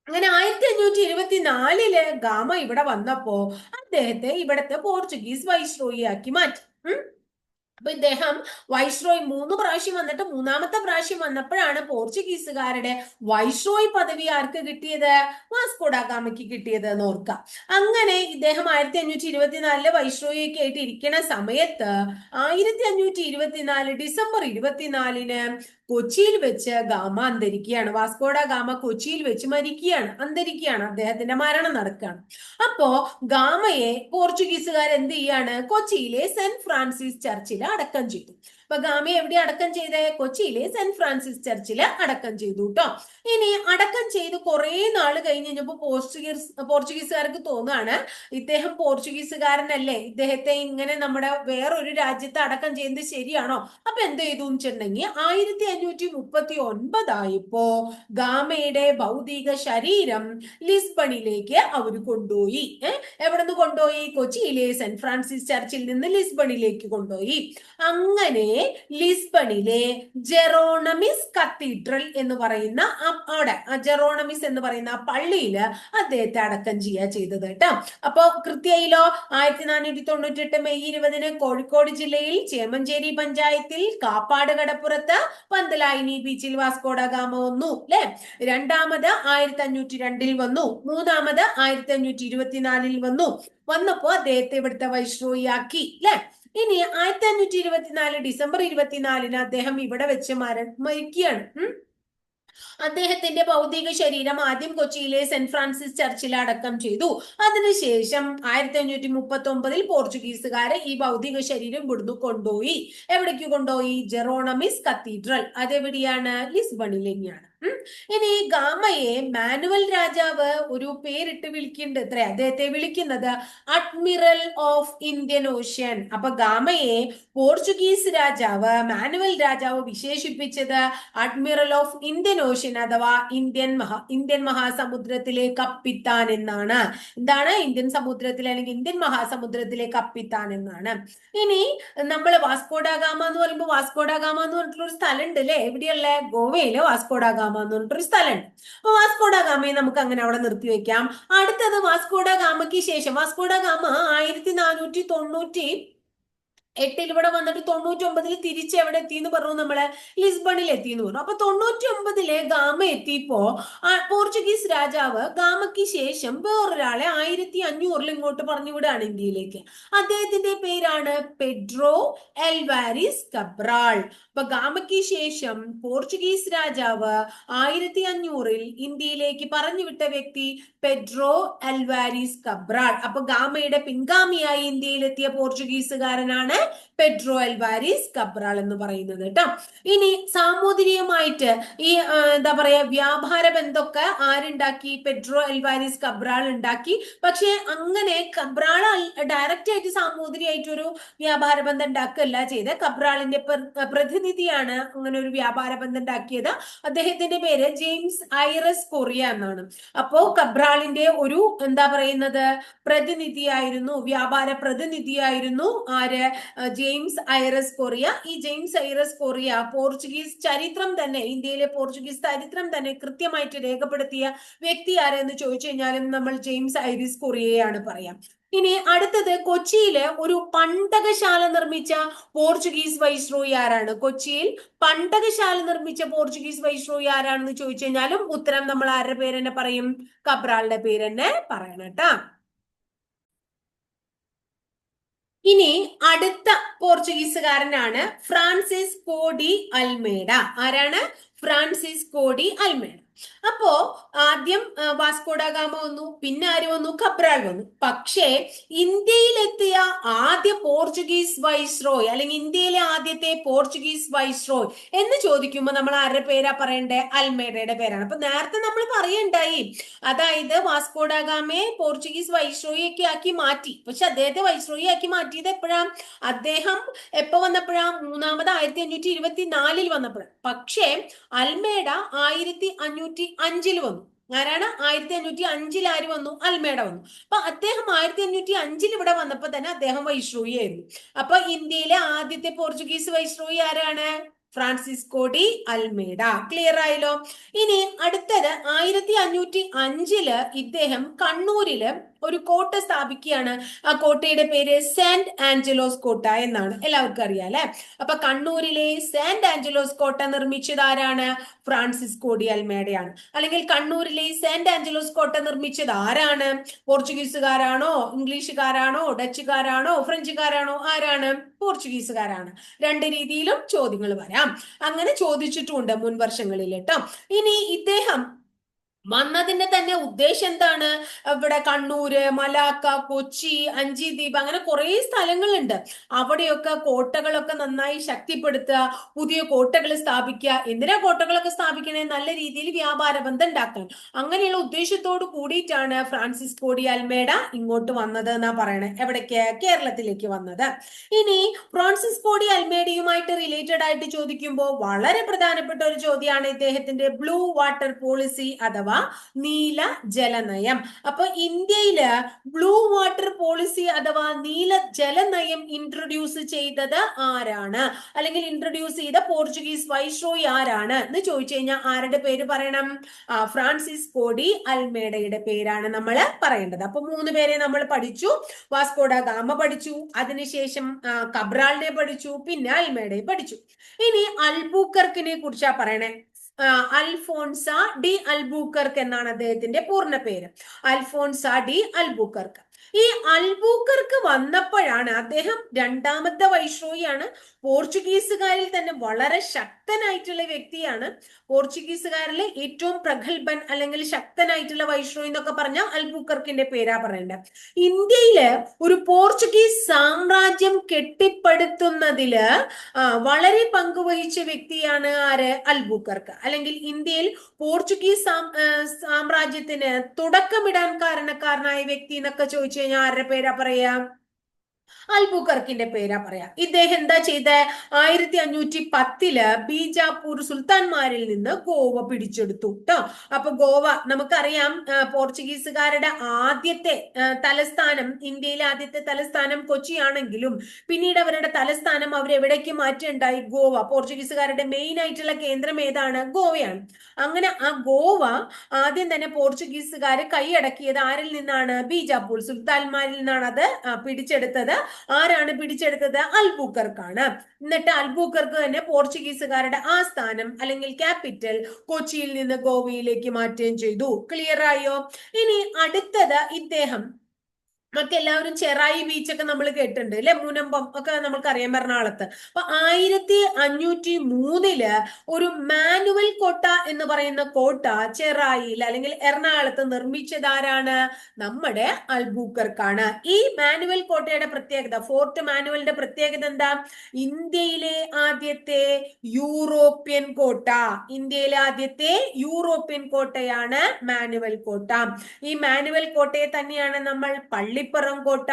അങ്ങനെ ആയിരത്തി അഞ്ഞൂറ്റി ഇരുപത്തിനാലിൽ ഗാമ ഇവിടെ വന്നപ്പോ അദ്ദേഹത്തെ ഇവിടത്തെ പോർച്ചുഗീസ് വൈസ്രോയി ആക്കി മാറ്റി. അപ്പൊ ഇദ്ദേഹം വൈസ്രോയ് മൂന്ന് പ്രാവശ്യം വന്നിട്ട് മൂന്നാമത്തെ പ്രാവശ്യം വന്നപ്പോഴാണ് പോർച്ചുഗീസുകാരുടെ വൈസ്രോയ് പദവി ആർക്ക് കിട്ടിയത്? വാസ്കോഡാഗാമയ്ക്ക് കിട്ടിയത് എന്ന് ഓർക്കാം. അങ്ങനെ ഇദ്ദേഹം ആയിരത്തി അഞ്ഞൂറ്റി ഇരുപത്തിനാലിൽ വൈസ്രോയൊക്കെ ആയിട്ട് ഇരിക്കുന്ന സമയത്ത് ആയിരത്തി അഞ്ഞൂറ്റി ഇരുപത്തിനാല് ഡിസംബർ ഇരുപത്തിനാലിന് കൊച്ചിയിൽ വെച്ച് ഗാമ അന്തരിക്കുകയാണ്. വാസ്കോഡ ഗാമ കൊച്ചിയിൽ വെച്ച് മരിക്കുകയാണ്. അന്തരിക്കുകയാണ്. അദ്ദേഹത്തിന്റെ മരണം നടക്കുകയാണ്. അപ്പോ ഗാമയെ പോർച്ചുഗീസുകാർ എന്ത് ചെയ്യാണ്? കൊച്ചിയിലെ സെന്റ് ഫ്രാൻസിസ് ചർച്ചിൽ അടക്കം ചെയ്തു. അപ്പൊ ഗാമി എവിടെ അടക്കം ചെയ്തേ? കൊച്ചിയിലെ സെന്റ് ഫ്രാൻസിസ് ചർച്ചിൽ അടക്കം ചെയ്തു കേട്ടോ ഇനി അടക്കം ചെയ്ത് കുറെ നാൾ കഴിഞ്ഞ് കഴിഞ്ഞപ്പോ പോർച്ചുഗീസ് പോർച്ചുഗീസുകാർക്ക് തോന്നുകയാണ് ഇദ്ദേഹം പോർച്ചുഗീസുകാരനല്ലേ? ഇദ്ദേഹത്തെ ഇങ്ങനെ നമ്മുടെ വേറൊരു രാജ്യത്ത് അടക്കം ചെയ്യുന്നത് ശരിയാണോ? അപ്പൊ എന്ത് ചെയ്തു വെച്ചിട്ടുണ്ടെങ്കിൽ ആയിരത്തി അഞ്ഞൂറ്റി മുപ്പത്തി ഒൻപതായപ്പോ ഗാമയുടെ ഭൗതിക ശരീരം ലിസ്ബണിലേക്ക് അവർ കൊണ്ടുപോയി. ഏഹ് എവിടെ നിന്ന് കൊണ്ടുപോയി? കൊച്ചിയിലെ സെന്റ് ഫ്രാൻസിസ് ചർച്ചിൽ നിന്ന് ലിസ്ബണിലേക്ക് കൊണ്ടുപോയി. അങ്ങനെ ലിസ്ബണിലെ ജെറോണമിസ് കത്തീഡ്രൽ എന്ന് പറയുന്ന അവിടെ ജെറോണമിസ് എന്ന് പറയുന്ന ആ പള്ളിയിൽ അദ്ദേഹത്തെ അടക്കം ചെയ്യുക ചെയ്തത് കേട്ടോ. അപ്പൊ കൃത്യയിലോ ആയിരത്തി നാനൂറ്റി തൊണ്ണൂറ്റി എട്ട് മെയ് ഇരുപതിന് കോഴിക്കോട് ജില്ലയിൽ ചേമഞ്ചേരി പഞ്ചായത്തിൽ കാപ്പാട് കടപ്പുറത്ത് പന്തലായിനി ബീച്ചിൽ വാസ്കോഡ ഗാമ വന്നു അല്ലെ രണ്ടാമത് ആയിരത്തി അഞ്ഞൂറ്റി രണ്ടിൽ വന്നു. മൂന്നാമത് ആയിരത്തി അഞ്ഞൂറ്റി ഇരുപത്തിനാലിൽ വന്നു. വന്നപ്പോ അദ്ദേഹത്തെ ഇവിടുത്തെ വൈശ്രോയിയാക്കി അല്ലെ ഇനി ആയിരത്തി അഞ്ഞൂറ്റി ഇരുപത്തിനാല് ഡിസംബർ ഇരുപത്തിനാലിന് അദ്ദേഹം ഇവിടെ വെച്ച് മര മരിക്കുകയാണ്. അദ്ദേഹത്തിന്റെ ഭൗതിക ശരീരം ആദ്യം കൊച്ചിയിലെ സെന്റ് ഫ്രാൻസിസ് ചർച്ചിൽ അടക്കം ചെയ്തു. അതിനുശേഷം ആയിരത്തി അഞ്ഞൂറ്റി മുപ്പത്തി ഒമ്പതിൽ പോർച്ചുഗീസുകാരെ ഈ ഭൗതിക ശരീരം ഇവിടുന്ന് കൊണ്ടുപോയി. എവിടേക്ക് കൊണ്ടുപോയി? Jeronimos cathedral. അതെവിടെയാണ്? ഉം. ഇനി ഗാമയെ മാനുവൽ രാജാവ് ഒരു പേരിട്ട് വിളിക്കുന്നുണ്ട് അത്ര. അദ്ദേഹത്തെ വിളിക്കുന്നത് അഡ്മിറൽ ഓഫ് ഇന്ത്യൻ ഓഷ്യൻ. അപ്പൊ ഗാമയെ പോർച്ചുഗീസ് രാജാവ് മാനുവൽ രാജാവ് വിശേഷിപ്പിച്ചത് അഡ്മിറൽ ഓഫ് ഇന്ത്യൻ ഓഷ്യൻ അഥവാ ഇന്ത്യൻ മഹാ ഇന്ത്യൻ മഹാസമുദ്രത്തിലെ കപ്പിത്താൻ എന്നാണ്. എന്താണ്? ഇന്ത്യൻ സമുദ്രത്തിലെ അല്ലെങ്കിൽ ഇന്ത്യൻ മഹാസമുദ്രത്തിലെ കപ്പിത്താൻ എന്നാണ്. ഇനി നമ്മൾ വാസ്കോഡാഗാമ എന്ന് പറയുമ്പോൾ വാസ്കോഡാഗാമ എന്ന് പറഞ്ഞിട്ടുള്ള ഒരു സ്ഥലം ഉണ്ട് അല്ലെ എവിടെയുള്ള ഗോവയിലെ വാസ്കോഡാഗാമ എന്ന് പറഞ്ഞിട്ടൊരു സ്ഥലമുണ്ട്. അപ്പൊ വാസ്കോഡ ഗാമയെ നമുക്ക് അങ്ങനെ അവിടെ നിർത്തി വെക്കാം. അടുത്തത് വാസ്കോഡ ഗാമയ്ക്ക് ശേഷം. വാസ്കോഡ ഗാമ ആയിരത്തി നാനൂറ്റി തൊണ്ണൂറ്റി എട്ടിൽ ഇവിടെ വന്നിട്ട് തൊണ്ണൂറ്റി ഒമ്പതിൽ തിരിച്ച് എവിടെ എത്തി എന്ന് പറഞ്ഞു നമ്മൾ ലിസ്ബണിൽ എത്തി എന്ന് പറഞ്ഞു. അപ്പൊ തൊണ്ണൂറ്റി ഒമ്പതിലെ ഗാമ എത്തിയപ്പോ പോർച്ചുഗീസ് രാജാവ് ഗാമയ്ക്ക് ശേഷം വേറൊരാളെ ആയിരത്തി അഞ്ഞൂറിൽ ഇങ്ങോട്ട് പറഞ്ഞു വിടാണ് ഇന്ത്യയിലേക്ക് അദ്ദേഹത്തിന്റെ പേരാണ് പെഡ്രോ എൽവാരിസ് കബ്രാൾ. അപ്പൊ ഗാമയ്ക്ക് ശേഷം പോർച്ചുഗീസ് രാജാവ് ആയിരത്തി അഞ്ഞൂറിൽ ഇന്ത്യയിലേക്ക് പറഞ്ഞു വിട്ട വ്യക്തി പെഡ്രോ എൽവാരിസ് കബ്രാൾ. അപ്പൊ ഗാമയുടെ പിൻഗാമിയായി ഇന്ത്യയിലെത്തിയ പോർച്ചുഗീസുകാരനാണ് പെഡ്രോ അൽവാരിസ് കബ്രാൾ എന്ന് പറയുന്നത് കേട്ടോ. ഇനി സാമൂതിരിയുമായിട്ട് ഈ എന്താ പറയാ വ്യാപാര ബന്ധമൊക്കെ ആരുണ്ടാക്കി? പെഡ്രോ അൽവാരിസ് കബ്രാൾ ഉണ്ടാക്കി. പക്ഷെ അങ്ങനെ കബ്രാൾ ഡയറക്റ്റ് ആയിട്ട് സാമൂതിരിയായിട്ട് ഒരു വ്യാപാര ബന്ധം ഉണ്ടാക്കുകയല്ല ചെയ്ത് കബ്രാളിന്റെ പ്രതിനിധിയാണ് അങ്ങനെ ഒരു വ്യാപാര ബന്ധം ഉണ്ടാക്കിയത്. അദ്ദേഹത്തിന്റെ പേര് ജെയിംസ് ഐറസ് കൊറിയ എന്നാണ്. അപ്പോ കബ്രാളിന്റെ ഒരു എന്താ പറയുന്നത് പ്രതിനിധിയായിരുന്നു വ്യാപാര പ്രതിനിധിയായിരുന്നു ആര്? James Aires Correia. ഈ ജെയിംസ് ഐറസ് കൊറിയ പോർച്ചുഗീസ് ചരിത്രം തന്നെ ഇന്ത്യയിലെ പോർച്ചുഗീസ് ചരിത്രം തന്നെ കൃത്യമായിട്ട് രേഖപ്പെടുത്തിയ വ്യക്തി ആരെന്ന് ചോദിച്ചു കഴിഞ്ഞാലും നമ്മൾ ജെയിംസ് ഐറിസ് കൊറിയയാണ് പറയാം. ഇനി അടുത്തത് കൊച്ചിയിൽ ഒരു പണ്ടകശാല നിർമ്മിച്ച പോർച്ചുഗീസ് വൈസ്രോയി ആരാണ്? കൊച്ചിയിൽ പണ്ടകശാല നിർമ്മിച്ച പോർച്ചുഗീസ് വൈസ്രോയി ആരാണെന്ന് ചോദിച്ചു കഴിഞ്ഞാലും ഉത്തരം നമ്മൾ ആരുടെ പേര് തന്നെ പറയും? കബ്രാളുടെ പേര് തന്നെ പറയണം കേട്ടാ. ഇനി അടുത്ത പോർച്ചുഗീസുകാരനാണ് ഫ്രാൻസിസ് കോഡി അൽമേഡ. ആരാണ്? Francis Codi Almeida. അപ്പോ ആദ്യം വാസ്കോഡാഗാമ വന്നു പിന്നെ ആര് വന്നു? കബ്രാൾ വന്നു. പക്ഷേ ഇന്ത്യയിലെത്തിയ ആദ്യ പോർച്ചുഗീസ് വൈസ്രോയ് അല്ലെങ്കിൽ ഇന്ത്യയിലെ ആദ്യത്തെ പോർച്ചുഗീസ് വൈസ്രോയ് എന്ന് ചോദിക്കുമ്പോൾ നമ്മൾ ആരുടെ പേരാ പറയണ്ടേ? അൽമേഡയുടെ പേരാണ്. അപ്പൊ നേരത്തെ നമ്മൾ പറയണ്ടായി. അതായത് വാസ്കോഡാഗാമയെ പോർച്ചുഗീസ് വൈസ്രോയി ഒക്കെ ആക്കി മാറ്റി. പക്ഷെ അദ്ദേഹത്തെ വൈസ്രോയി ആക്കി മാറ്റിയത് എപ്പോഴാ? അദ്ദേഹം എപ്പോ വന്നപ്പോഴാ? മൂന്നാമത് ആയിരത്തി അഞ്ഞൂറ്റി ഇരുപത്തി നാലിൽ വന്നപ്പോഴാണ് പക്ഷേ അൽമേഡ ആയിരത്തി അഞ്ഞൂറ്റി അഞ്ചിൽ വന്നു. ആരാണ്? ആയിരത്തി അഞ്ഞൂറ്റി അഞ്ചിൽ ആര് വന്നു? അൽമേഡ വന്നു. അപ്പൊ അദ്ദേഹം ആയിരത്തി അഞ്ഞൂറ്റി അഞ്ചിൽ ഇവിടെ വന്നപ്പോ തന്നെ അദ്ദേഹം വൈശ്രോയി ആയിരുന്നു. അപ്പൊ ഇന്ത്യയിലെ ആദ്യത്തെ പോർച്ചുഗീസ് വൈശ്രോയി ആരാണ്? Francisco de Almeida. ക്ലിയർ ആയല്ലോ? ഇനി അടുത്തത് ആയിരത്തി അഞ്ഞൂറ്റി അഞ്ചിൽ ഇദ്ദേഹം കണ്ണൂരിൽ ഒരു കോട്ട സ്ഥാപിക്കുകയാണ്. ആ കോട്ടയുടെ പേര് സെന്റ് ആഞ്ചലോസ് കോട്ട എന്നാണ് എല്ലാവർക്കും അറിയാം അല്ലെ? അപ്പൊ കണ്ണൂരിലെ സെന്റ് ആഞ്ചലോസ് കോട്ട നിർമ്മിച്ചത് ആരാണ്? ഫ്രാൻസിസ് കോടിയാൽമേടയാണ് അല്ലെങ്കിൽ കണ്ണൂരിലെ സെന്റ് ആഞ്ചലോസ് കോട്ട നിർമ്മിച്ചത് ആരാണ്? പോർച്ചുഗീസുകാരാണോ? ഇംഗ്ലീഷുകാരാണോ? ഡച്ചുകാരാണോ? ഫ്രഞ്ചുകാരാണോ? ആരാണ്? പോർച്ചുഗീസുകാരാണ്. രണ്ട് രീതിയിലും ചോദ്യങ്ങൾ വരാം. അങ്ങനെ ചോദിച്ചിട്ടുണ്ട് മുൻ വർഷങ്ങളിൽ കേട്ടോ. ഇനി ഇദ്ദേഹം വന്നതിന്റെ തന്നെ ഉദ്ദേശം എന്താണ്? ഇവിടെ കണ്ണൂര് മലാക്ക കൊച്ചി അഞ്ചി ദ്വീപ് അങ്ങനെ കുറെ സ്ഥലങ്ങളുണ്ട്. അവിടെയൊക്കെ കോട്ടകളൊക്കെ നന്നായി ശക്തിപ്പെടുത്തുക പുതിയ കോട്ടകൾ സ്ഥാപിക്കുക എന്തിനാ കോട്ടകളൊക്കെ സ്ഥാപിക്കണേ? നല്ല രീതിയിൽ വ്യാപാര ബന്ധം ഉണ്ടാക്കാൻ. അങ്ങനെയുള്ള ഉദ്ദേശത്തോട് കൂടിയിട്ടാണ് ഫ്രാൻസിസ് കോടി അൽമേഡ ഇങ്ങോട്ട് വന്നത് എന്നാ പറയണേ. എവിടേക്ക്? കേരളത്തിലേക്ക് വന്നത്. ഇനി ഫ്രാൻസിസ് കോടി അൽമേഡയുമായിട്ട് റിലേറ്റഡ് ആയിട്ട് ചോദിക്കുമ്പോൾ വളരെ പ്രധാനപ്പെട്ട ഒരു ചോദ്യമാണ് ഇദ്ദേഹത്തിന്റെ ബ്ലൂ വാട്ടർ പോളിസി അഥവാ നീല ജലനയം. അപ്പൊ ഇന്ത്യയിൽ ബ്ലൂ വാട്ടർ പോളിസി അഥവാ നീല ജലനയം ഇൻട്രൊഡ്യൂസ് ചെയ്തത് ആരാണ്? അല്ലെങ്കിൽ ഇൻട്രൊഡ്യൂസ് ചെയ്ത പോർച്ചുഗീസ് വൈസ്രോയി ആരാണ്? എന്ന് ചോദിച്ചു കഴിഞ്ഞാൽ ആരുടെ പേര് പറയണം? ആ ഫ്രാൻസിസ് കോഡി അൽമേഡയുടെ പേരാണ് നമ്മൾ പറയേണ്ടത്. അപ്പൊ മൂന്ന് പേരെ നമ്മൾ പഠിച്ചു. വാസ്കോഡ ഗാമ പഠിച്ചു. അതിനുശേഷം കബ്രാളിനെ പഠിച്ചു. പിന്നെ അൽമേഡയെ പഠിച്ചു. ഇനി അൽബൂക്കർക്കിനെ കുറിച്ചാ പറയണേ. അൽഫോൺസ ഡി അൽബൂക്കർക്ക് എന്നാണ് അദ്ദേഹത്തിന്റെ പൂർണ പേര്. Alfonso de Albuquerque. ഈ അൽബൂക്കർക്ക് വന്നപ്പോഴാണ് അദ്ദേഹം രണ്ടാമത്തെ വൈഷ്രോയിയാണ് പോർച്ചുഗീസുകാരിൽ തന്നെ വളരെ ശക്തനായിട്ടുള്ള വ്യക്തിയാണ്. പോർച്ചുഗീസുകാരിലെ ഏറ്റവും പ്രഗത്ഭൻ അല്ലെങ്കിൽ ശക്തനായിട്ടുള്ള വൈഷ്രോയി എന്നൊക്കെ പറഞ്ഞാൽ അൽബൂക്കർക്കിന്റെ പേരാ പറയേണ്ടത്. ഇന്ത്യയിലെ ഒരു പോർച്ചുഗീസ് സാമ്രാജ്യം കെട്ടിപ്പടുത്തുന്നതിൽ വളരെ പങ്കുവഹിച്ച വ്യക്തിയാണ് ആര്? അൽബുക്കർക്ക്. അല്ലെങ്കിൽ ഇന്ത്യയിൽ പോർച്ചുഗീസ് സാമ്രാജ്യത്തിന് തുടക്കമിടാൻ കാരണക്കാരനായ വ്യക്തി എന്നൊക്കെ ചോദിച്ചു കഴിഞ്ഞാൽ ആരുടെ പേരാ പറയാ? അൽബുക്കർക്കിന്റെ പേരാ പറയാ. ഇദ്ദേഹം എന്താ ചെയ്ത? ആയിരത്തി അഞ്ഞൂറ്റി പത്തിൽ ബീജാപൂർ സുൽത്താൻമാരിൽ നിന്ന് ഗോവ പിടിച്ചെടുത്തു കേട്ടോ അപ്പൊ ഗോവ നമുക്കറിയാം പോർച്ചുഗീസുകാരുടെ ആദ്യത്തെ തലസ്ഥാനം ഇന്ത്യയിലെ ആദ്യത്തെ തലസ്ഥാനം കൊച്ചിയാണെങ്കിലും പിന്നീട് അവരുടെ തലസ്ഥാനം അവർ എവിടേക്ക് മാറ്റുണ്ടായി? ഗോവ. പോർച്ചുഗീസുകാരുടെ മെയിൻ ആയിട്ടുള്ള കേന്ദ്രം ഏതാണ്? ഗോവയാണ്. അങ്ങനെ ആ ഗോവ ആദ്യം തന്നെ പോർച്ചുഗീസുകാർ കൈയടക്കിയത് ആരിൽ നിന്നാണ്? ബീജാപൂർ സുൽത്താൻമാരിൽ നിന്നാണ് അത് പിടിച്ചെടുത്തത്. ആരാണ് പിടിച്ചെടുത്തത്? അൽബൂക്കർക്കാണ്. എന്നിട്ട് അൽബൂക്കർക്ക് തന്നെ പോർച്ചുഗീസുകാരുടെ ആസ്ഥാനം അല്ലെങ്കിൽ ക്യാപിറ്റൽ കൊച്ചിയിൽ നിന്ന് ഗോവയിലേക്ക് മാറ്റുകയും ചെയ്തു. ക്ലിയർ ആയോ? ഇനി അടുത്തത് ഇദ്ദേഹം നമുക്ക് എല്ലാവരും ചെറായി ബീച്ചൊക്കെ നമ്മൾ കേട്ടിട്ടുണ്ട് അല്ലെ മുനമ്പം ഒക്കെ നമുക്ക് അറിയാൻ എറണാകുളത്ത് അപ്പൊ ആയിരത്തി അഞ്ഞൂറ്റി മൂന്നിൽ ഒരു മാനുവൽ കോട്ട എന്ന് പറയുന്ന കോട്ട ചെറായിയിൽ അല്ലെങ്കിൽ എറണാകുളത്ത് നിർമ്മിച്ചതാരാണ്? നമ്മുടെ അൽബൂക്കർക്കാണ്. ഈ മാനുവൽ കോട്ടയുടെ പ്രത്യേകത ഫോർട്ട് മാനുവലിന്റെ പ്രത്യേകത എന്താ? ഇന്ത്യയിലെ ആദ്യത്തെ യൂറോപ്യൻ കോട്ട. ഇന്ത്യയിലെ ആദ്യത്തെ യൂറോപ്യൻ കോട്ടയാണ് മാനുവൽ കോട്ട. ഈ മാനുവൽ കോട്ടയെ തന്നെയാണ് നമ്മൾ പള്ളി പള്ളിപ്പുറം കോട്ട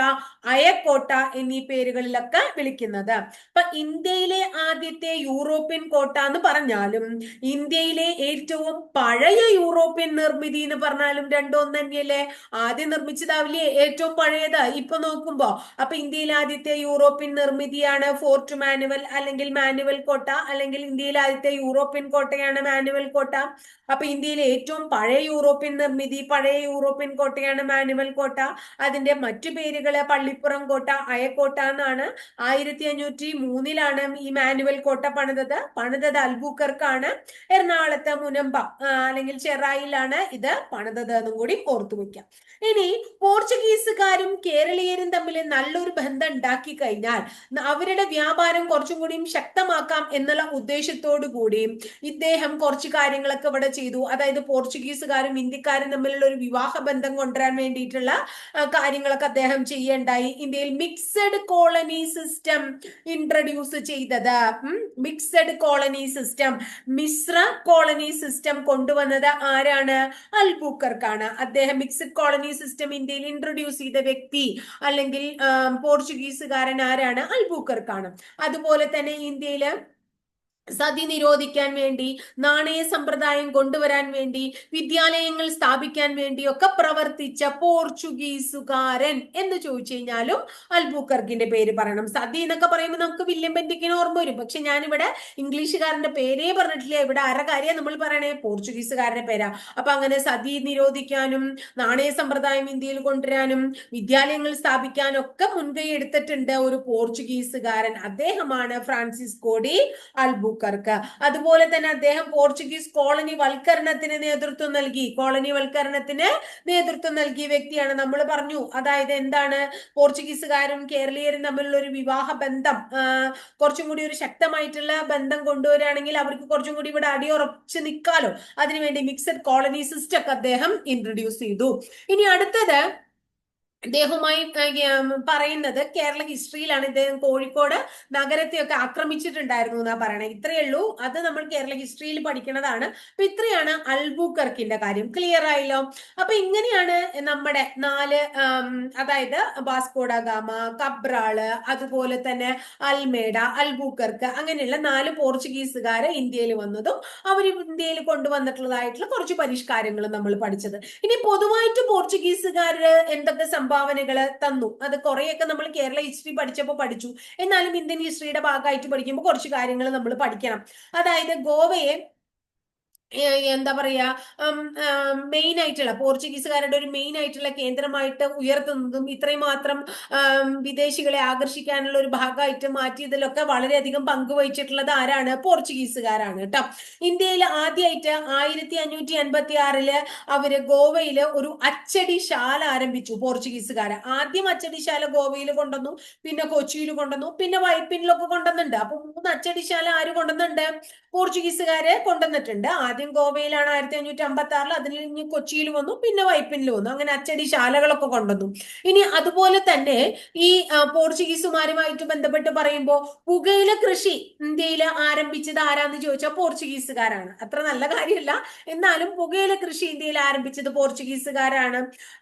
അയക്കോട്ട എന്നീ പേരുകളിലൊക്കെ വിളിക്കുന്നത്. അപ്പൊ ഇന്ത്യയിലെ ആദ്യത്തെ യൂറോപ്യൻ കോട്ട എന്ന് പറഞ്ഞാലും ഇന്ത്യയിലെ ഏറ്റവും പഴയ യൂറോപ്യൻ നിർമ്മിതി എന്ന് പറഞ്ഞാലും രണ്ടൊന്നും തന്നെയല്ലേ? ആദ്യം നിർമ്മിച്ചതാവില്ലേ ഏറ്റവും പഴയത്? ഇപ്പൊ നോക്കുമ്പോ അപ്പൊ ഇന്ത്യയിലെ ആദ്യത്തെ യൂറോപ്യൻ നിർമ്മിതിയാണ് ഫോർട്ട് മാനുവൽ അല്ലെങ്കിൽ മാനുവൽ കോട്ട അല്ലെങ്കിൽ ഇന്ത്യയിലെ ആദ്യത്തെ യൂറോപ്യൻ കോട്ടയാണ് മാനുവൽ കോട്ട. അപ്പൊ ഇന്ത്യയിലെ ഏറ്റവും പഴയ യൂറോപ്യൻ നിർമ്മിതി പഴയ യൂറോപ്യൻ കോട്ടയാണ് മാനുവൽ കോട്ട. അതിന്റെ മറ്റു പേരുകൾ പള്ളിപ്പുറം കോട്ട അയക്കോട്ട എന്നാണ് ആയിരത്തി അഞ്ഞൂറ്റി മൂന്നിലാണ് ഈ മാനുവൽ കോട്ട പണിതത്. പണിതത് അൽബൂക്കർക്കാണ്. എറണാകുളത്ത് മുനമ്പ അല്ലെങ്കിൽ ചെറായിലാണ് ഇത് പണിതത് എന്നും കൂടി ഓർത്തു വയ്ക്കാം ഇനി പോർച്ചുഗീസുകാരും കേരളീയരും തമ്മിൽ നല്ലൊരു ബന്ധം ഉണ്ടാക്കി കഴിഞ്ഞാൽ അവരുടെ വ്യാപാരം കുറച്ചും കൂടിയും ശക്തമാക്കാം എന്നുള്ള ഉദ്ദേശത്തോടു കൂടി ഇദ്ദേഹം കുറച്ച് കാര്യങ്ങളൊക്കെ ഇവിടെ ചെയ്തു. അതായത് പോർച്ചുഗീസുകാരും ഇന്ത്യക്കാരും തമ്മിലുള്ള ഒരു വിവാഹ ബന്ധം കൊണ്ടുവരാൻ വേണ്ടിയിട്ടുള്ള കാര്യങ്ങൾ കാര്യങ്ങളൊക്കെ അദ്ദേഹം ചെയ്യേണ്ടായി. ഇന്ത്യയിൽ മിക്സഡ് കോളനി സിസ്റ്റം ഇൻട്രൊഡ്യൂസ് ചെയ്തത്. മിക്സഡ് കോളനി സിസ്റ്റം മിശ്ര കോളനി സിസ്റ്റം കൊണ്ടുവന്നത് ആരാണ്? അൽബൂക്കർക്കാണ്. അദ്ദേഹം മിക്സഡ് കോളനി സിസ്റ്റം ഇന്ത്യയിൽ ഇൻട്രൊഡ്യൂസ് ചെയ്ത വ്യക്തി അല്ലെങ്കിൽ പോർച്ചുഗീസുകാരൻ ആരാണ്? അൽബൂക്കർക്കാണ്. അതുപോലെ തന്നെ ഇന്ത്യയിൽ സതി നിരോധിക്കാൻ വേണ്ടി നാണയ സമ്പ്രദായം കൊണ്ടുവരാൻ വേണ്ടി വിദ്യാലയങ്ങൾ സ്ഥാപിക്കാൻ വേണ്ടി ഒക്കെ പ്രവർത്തിച്ച പോർച്ചുഗീസുകാരൻ എന്ന് ചോദിച്ചു കഴിഞ്ഞാലും അൽബൂക്കർക്കിന്റെ പേര് പറയണം. സതി എന്നൊക്കെ പറയുമ്പോൾ നമുക്ക് വില്യം പെന്റിക്കിന് ഓർമ്മ വരും. പക്ഷെ ഞാനിവിടെ ഇംഗ്ലീഷുകാരന്റെ പേരേ പറഞ്ഞിട്ടില്ല. ഇവിടെ ആരുടെ കാര്യം നമ്മൾ പറയണേ? പോർച്ചുഗീസുകാരന്റെ പേരാ. അപ്പൊ അങ്ങനെ സതി നിരോധിക്കാനും നാണയ സമ്പ്രദായം ഇന്ത്യയിൽ കൊണ്ടുവരാനും വിദ്യാലയങ്ങൾ സ്ഥാപിക്കാനും ഒക്കെ മുൻകൈ എടുത്തിട്ടുണ്ട് ഒരു പോർച്ചുഗീസുകാരൻ. അദ്ദേഹമാണ് ഫ്രാൻസിസ് കോഡി അൽബൂ അൽബുക്കർക്ക് അതുപോലെ തന്നെ അദ്ദേഹം പോർച്ചുഗീസ് കോളനി വൽക്കരണത്തിന് നേതൃത്വം നൽകി. കോളനി വൽക്കരണത്തിന് നേതൃത്വം നൽകിയ വ്യക്തിയാണ് നമ്മൾ പറഞ്ഞു. അതായത് എന്താണ്? പോർച്ചുഗീസുകാരും കേരളീയരും തമ്മിലുള്ള ഒരു വിവാഹ ബന്ധം കുറച്ചും കൂടി ഒരു ശക്തമായിട്ടുള്ള ബന്ധം കൊണ്ടുവരികയാണെങ്കിൽ അവർക്ക് കുറച്ചും കൂടി ഇവിടെ അടിയുറച്ച് നിൽക്കാലോ. അതിനുവേണ്ടി മിക്സഡ് കോളനി സിസ്റ്റം ഒക്കെ അദ്ദേഹം ഇൻട്രൊഡ്യൂസ് ചെയ്തു. ഇനി അടുത്തത് ഇദ്ദേഹവുമായി പറയുന്നത് കേരള ഹിസ്റ്ററിയിലാണ് ഇദ്ദേഹം കോഴിക്കോട് നഗരത്തെയൊക്കെ ആക്രമിച്ചിട്ടുണ്ടായിരുന്നു എന്നാ പറയണത് ഇത്രയേ ഉള്ളൂ. അത് നമ്മൾ കേരള ഹിസ്റ്ററിയിൽ പഠിക്കുന്നതാണ് അപ്പൊ ഇത്രയാണ് അൽബുക്കർക്കിന്റെ കാര്യം. ക്ലിയർ ആയല്ലോ? അപ്പൊ ഇങ്ങനെയാണ് നമ്മുടെ നാല് അതായത് ബാസ്കോഡാഗാമ കബ്രാൾ അതുപോലെ തന്നെ അൽമേഡ അൽബുക്കർക്ക് അങ്ങനെയുള്ള നാല് പോർച്ചുഗീസുകാർ ഇന്ത്യയിൽ വന്നതും അവർ ഇന്ത്യയിൽ കൊണ്ടുവന്നിട്ടുള്ളതായിട്ടുള്ള കുറച്ച് പരിഷ്കാരങ്ങളും നമ്മൾ പഠിച്ചത്. ഇനി പൊതുവായിട്ട് പോർച്ചുഗീസുകാർ എന്തൊക്കെ സംഭാവനകൾ തന്നു. അത് കുറെയൊക്കെ നമ്മൾ കേരള ഹിസ്റ്ററി പഠിച്ചപ്പോൾ പഠിച്ചു. എന്നാലും ഇന്ത്യൻ ഹിസ്റ്ററിയുടെ ഭാഗമായിട്ട് പഠിക്കുമ്പോൾ കുറച്ച് കാര്യങ്ങൾ നമ്മൾ പഠിക്കണം. അതായത് ഗോവയെ എന്താ പറയാ മെയിൻ ആയിട്ടുള്ള പോർച്ചുഗീസുകാരുടെ ഒരു മെയിൻ ആയിട്ടുള്ള കേന്ദ്രമായിട്ട് ഉയർത്തുന്നതും ഇത്രയും മാത്രം വിദേശികളെ ആകർഷിക്കാനുള്ള ഒരു ഭാഗമായിട്ട് മാറ്റിയതിലൊക്കെ വളരെയധികം പങ്കുവഹിച്ചിട്ടുള്ളത് ആരാണ്? പോർച്ചുഗീസുകാരാണ് കേട്ടോ. ഇന്ത്യയിൽ ആദ്യമായിട്ട് ആയിരത്തി അഞ്ഞൂറ്റി അൻപത്തി ആറിൽ അവർ ഗോവയിൽ ഒരു അച്ചടിശാല ആരംഭിച്ചു പോർച്ചുഗീസുകാര്. ആദ്യം അച്ചടിശാല ഗോവയിൽ കൊണ്ടുവന്നു പിന്നെ കൊച്ചിയിൽ കൊണ്ടുവന്നു പിന്നെ വൈപ്പിനിലൊക്കെ കൊണ്ടുവന്നിട്ടുണ്ട്. അപ്പൊ മൂന്ന് അച്ചടിശാല ആര് കൊണ്ടുവന്നിട്ടുണ്ട്? പോർച്ചുഗീസുകാരെ കൊണ്ടുവന്നിട്ടുണ്ട്. ആദ്യം ആദ്യം ഗോവയിലാണ് ആയിരത്തി അഞ്ഞൂറ്റി അമ്പത്തി ആറിൽ അതിൽ കഴിഞ്ഞ് കൊച്ചിയിൽ വന്നു പിന്നെ വൈപ്പിനിൽ വന്നു. അങ്ങനെ അച്ചടി ശാലകളൊക്കെ കൊണ്ടുവന്നു. ഇനി അതുപോലെ തന്നെ ഈ പോർച്ചുഗീസുമാരുമായിട്ട് ബന്ധപ്പെട്ട് പറയുമ്പോൾ പുകയില കൃഷി ഇന്ത്യയിൽ ആരംഭിച്ചത് ആരാന്ന് ചോദിച്ചാൽ പോർച്ചുഗീസുകാരാണ്. അത്ര നല്ല കാര്യമല്ല. എന്നാലും പുകയില കൃഷി ഇന്ത്യയിൽ ആരംഭിച്ചത് പോർച്ചുഗീസുകാരാണ്.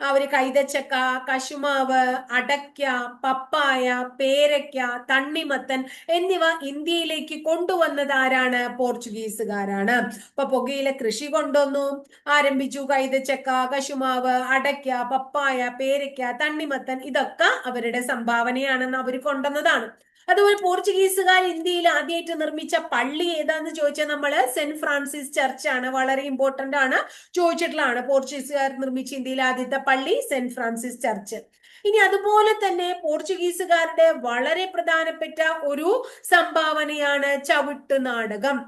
അവർ കൈതച്ചക്ക കശുമാവ് അടയ്ക്ക പപ്പായ പേരയ്ക്ക തണ്ണിമത്തൻ എന്നിവ ഇന്ത്യയിലേക്ക് കൊണ്ടുവന്നത് ആരാണ്? പോർച്ചുഗീസുകാരാണ്. അപ്പൊ പുകയില കൃഷി കൊണ്ടുവന്നു ആരംഭിച്ചു കൈതച്ചക്ക കശുമാവ് അടയ്ക്ക പപ്പായ പേരയ്ക്ക തണ്ണിമത്തൻ ഇതൊക്കെ അവരുടെ സംഭാവനയാണെന്ന് അവർ കൊണ്ടുവന്നതാണ്. അതുപോലെ പോർച്ചുഗീസുകാർ ഇന്ത്യയിൽ ആദ്യമായിട്ട് നിർമ്മിച്ച പള്ളി ഏതാന്ന് ചോദിച്ചാൽ നമ്മൾ സെന്റ് ഫ്രാൻസിസ് ചർച്ച് ആണ്. വളരെ ഇമ്പോർട്ടന്റ് ആണ്. ചോദിച്ചിട്ടുള്ളതാണ് പോർച്ചുഗീസുകാർ നിർമ്മിച്ച ഇന്ത്യയിൽ ആദ്യത്തെ പള്ളി സെന്റ് ഫ്രാൻസിസ് ചർച്ച്. ഇനി അതുപോലെ തന്നെ പോർച്ചുഗീസുകാരുടെ വളരെ പ്രധാനപ്പെട്ട ഒരു സംഭാവനയാണ് ചവിട്ട് നാടകം.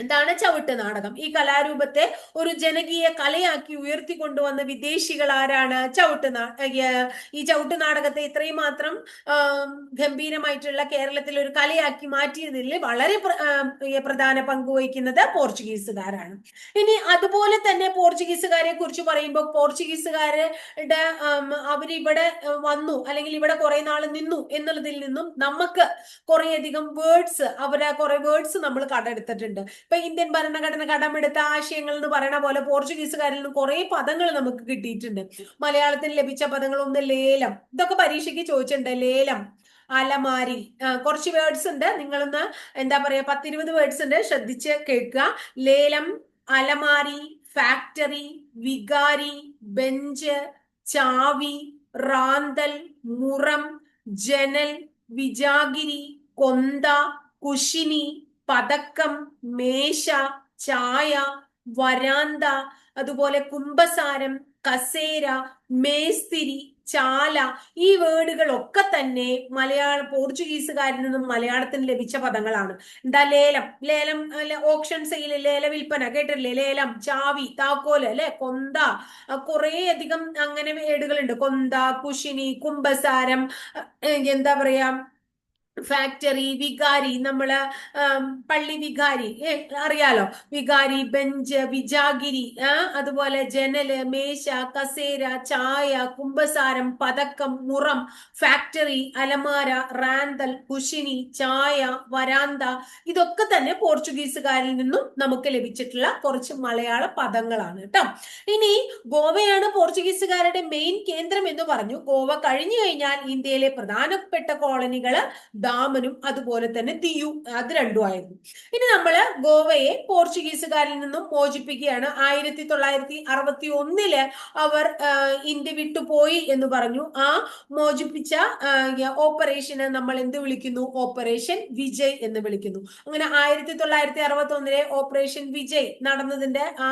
എന്താണ് ചവിട്ട് നാടകം? ഈ കലാരൂപത്തെ ഒരു ജനകീയ കലയാക്കി ഉയർത്തിക്കൊണ്ടുവന്ന വിദേശികൾ ആരാണ്? ചവിട്ട് ഈ ചവിട്ട് നാടകത്തെ ഇത്രയും മാത്രം ഗംഭീരമായിട്ടുള്ള കേരളത്തിൽ ഒരു കലയാക്കി മാറ്റിയതിൽ വളരെ പ്രധാന പങ്ക് വഹിക്കുന്നത് പോർച്ചുഗീസുകാരാണ്. ഇനി അതുപോലെ തന്നെ പോർച്ചുഗീസുകാരെ കുറിച്ച് പറയുമ്പോൾ പോർച്ചുഗീസുകാരുടെ അവരിവിടെ വന്നു അല്ലെങ്കിൽ ഇവിടെ കുറെ നാൾ നിന്നു എന്നുള്ളതിൽ നിന്നും നമുക്ക് കുറേയധികം വേർഡ്സ് അവരെ കുറെ വേർഡ്സ് നമ്മൾ കടെടുത്തിട്ടുണ്ട്. ഇപ്പൊ ഇന്ത്യൻ ഭരണഘടന കടമെടുത്ത ആശയങ്ങൾ എന്ന് പറയുന്ന പോലെ പോർച്ചുഗീസുകാരിൽ നിന്ന് കുറെ പദങ്ങൾ നമുക്ക് കിട്ടിയിട്ടുണ്ട്. മലയാളത്തിന് ലഭിച്ച പദങ്ങൾ ഒന്ന് ലേലം. ഇതൊക്കെ പരീക്ഷയ്ക്ക് ചോദിച്ചിട്ടുണ്ട്. ലേലം അലമാരി. കുറച്ച് വേർഡ്സ് ഉണ്ട്. നിങ്ങളൊന്ന് എന്താ പറയാ പത്തിരുപത് വേർഡ്സ് ഉണ്ട്. ശ്രദ്ധിച്ച് കേൾക്കുക. ലേലം അലമാരി ഫാക്ടറി വികാരി ബെഞ്ച് ചാവി റാന്തൽ മുറം ജനൽ വിജാഗിരി കൊന്ത കുശിനി പതക്കം മേശ ചായ വരാന്ത അതുപോലെ കുംഭസാരം കസേര മേസ്തിരി ചാല ഈ വേർഡുകളൊക്കെ തന്നെ മലയാള പോർച്ചുഗീസുകാരിൽ നിന്നും മലയാളത്തിന് ലഭിച്ച പദങ്ങളാണ്. എന്താ ലേലം? ലേലം ഓപ്ഷൻ സെയിൽ ലേല വിൽപ്പന കേട്ടിട്ടില്ലേ? ലേലം ചാവി താക്കോൽ അല്ലെ? കൊന്ത കുറേ അധികം അങ്ങനെ വേർഡുകളുണ്ട്. കൊന്ത കുഷിനി കുംഭസാരം എന്താ പറയാ ഫാക്ടറി വികാരി നമ്മൾ പള്ളി വികാരി അറിയാലോ? വികാരി ബെഞ്ച് വിജാഗിരി അതുപോലെ ജനൽ മേശ കസേര ചായ കുംഭസാരം പതക്കം മുറം ഫാക്ടറി അലമാര റാന്തൽ കുഷിനി ചായ വരാന്ത ഇതൊക്കെ തന്നെ പോർച്ചുഗീസുകാരിൽ നിന്നും നമുക്ക് ലഭിച്ചിട്ടുള്ള കുറച്ച് മലയാള പദങ്ങളാണ് കേട്ടോ ഇനി ഗോവയാണ് പോർച്ചുഗീസുകാരുടെ മെയിൻ കേന്ദ്രം എന്ന് പറഞ്ഞു. ഗോവ കഴിഞ്ഞു കഴിഞ്ഞാൽ ഇന്ത്യയിലെ പ്രധാനപ്പെട്ട കോളനികൾ ദാമനും അതുപോലെ തന്നെ ദിയു അത് രണ്ടുമായിരുന്നു ഇനി നമ്മൾ ഗോവയെ പോർച്ചുഗീസുകാരിൽ നിന്നും മോചിപ്പിക്കുകയാണ്. ആയിരത്തി തൊള്ളായിരത്തി അറുപത്തി ഒന്നിൽ അവർ ഇന്ത്യ വിട്ടുപോയി എന്ന് പറഞ്ഞു. ആ മോചിപ്പിച്ച ഓപ്പറേഷന് നമ്മൾ എന്ത് വിളിക്കുന്നു? ഓപ്പറേഷൻ വിജയ് എന്ന് വിളിക്കുന്നു. അങ്ങനെ ആയിരത്തി തൊള്ളായിരത്തി അറുപത്തി ഒന്നിലെ ഓപ്പറേഷൻ വിജയ് നടന്നതിന്റെ ആ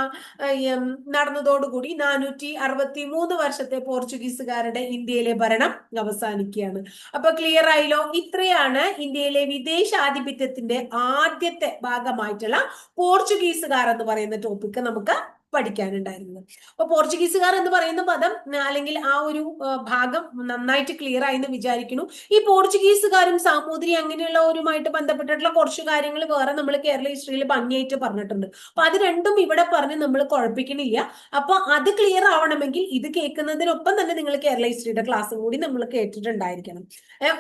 നടന്നതോടുകൂടി നാനൂറ്റി അറുപത്തി മൂന്ന് വർഷത്തെ പോർച്ചുഗീസുകാരുടെ ഇന്ത്യയിലെ ഭരണം അവസാനിക്കുകയാണ്. അപ്പൊ ക്ലിയർ ആയില്ലോ? ഇത്രയാണ് എന്താണ് ഇന്ത്യയിലെ വിദേശാധിപത്യത്തിന്റെ ആദ്യത്തെ ഭാഗമായിട്ടുള്ള പോർച്ചുഗീസുകാർ എന്ന് പറയുന്ന ടോപ്പിക്ക് നമുക്ക് പഠിക്കാനുണ്ടായിരുന്നത്. അപ്പൊ പോർച്ചുഗീസുകാർ എന്ന് പറയുന്ന പദം അല്ലെങ്കിൽ ആ ഒരു ഭാഗം നന്നായിട്ട് ക്ലിയർ ആയി എന്ന് വിചാരിക്കുന്നു. ഈ പോർച്ചുഗീസുകാരും സാമൂതിരി അങ്ങനെയുള്ളവരുമായിട്ട് ബന്ധപ്പെട്ടിട്ടുള്ള കുറച്ച് കാര്യങ്ങൾ വേറെ നമ്മൾ കേരള ഹിസ്റ്ററിയിൽ ഭംഗിയായിട്ട് പറഞ്ഞിട്ടുണ്ട്. അപ്പൊ അത് രണ്ടും ഇവിടെ പറഞ്ഞ് നമ്മൾ കുഴപ്പിക്കണില്ല. അപ്പൊ അത് ക്ലിയർ ആവണമെങ്കിൽ ഇത് കേൾക്കുന്നതിനൊപ്പം തന്നെ നിങ്ങൾ കേരള ഹിസ്റ്ററിയുടെ ക്ലാസ് കൂടി നമ്മൾ കേട്ടിട്ടുണ്ടായിരിക്കണം.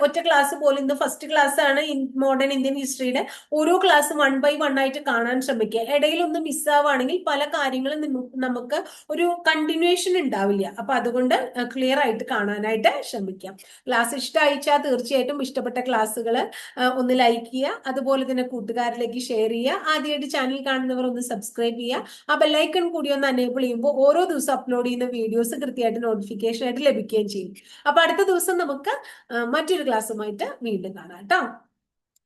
ഒറ്റ ക്ലാസ് പോലും ഇന്ന് ഫസ്റ്റ് ക്ലാസ് ആണ് മോഡേൺ ഇന്ത്യൻ ഹിസ്റ്ററിയുടെ ഓരോ ക്ലാസ് വൺ ബൈ വൺ ആയിട്ട് കാണാൻ ശ്രമിക്കുക. ഇടയിലൊന്ന് മിസ്സാവുകയാണെങ്കിൽ പല കാര്യങ്ങളും നമുക്ക് ഒരു കണ്ടിന്യൂഷൻ ഉണ്ടാവില്ല. അപ്പൊ അതുകൊണ്ട് ക്ലിയർ ആയിട്ട് കാണാനായിട്ട് ശ്രമിക്കാം. ക്ലാസ് ഇഷ്ടമായിച്ചാൽ തീർച്ചയായിട്ടും ഇഷ്ടപ്പെട്ട ക്ലാസ്സുകൾ ഒന്ന് ലൈക്ക് ചെയ്യുക അതുപോലെ തന്നെ കൂട്ടുകാരിലേക്ക് ഷെയർ ചെയ്യുക ആദ്യമായിട്ട് ചാനൽ കാണുന്നവർ ഒന്ന് സബ്സ്ക്രൈബ് ചെയ്യുക ആ ബെല്ലൈക്കൺ കൂടി ഒന്ന് അനേബിൾ ചെയ്യുമ്പോൾ ഓരോ ദിവസം അപ്ലോഡ് ചെയ്യുന്ന വീഡിയോസ് കൃത്യമായിട്ട് നോട്ടിഫിക്കേഷൻ ആയിട്ട് ലഭിക്കുകയും ചെയ്യും. അപ്പൊ അടുത്ത ദിവസം നമുക്ക് മറ്റൊരു ക്ലാസ്സുമായിട്ട് വീണ്ടും കാണാം കേട്ടോ.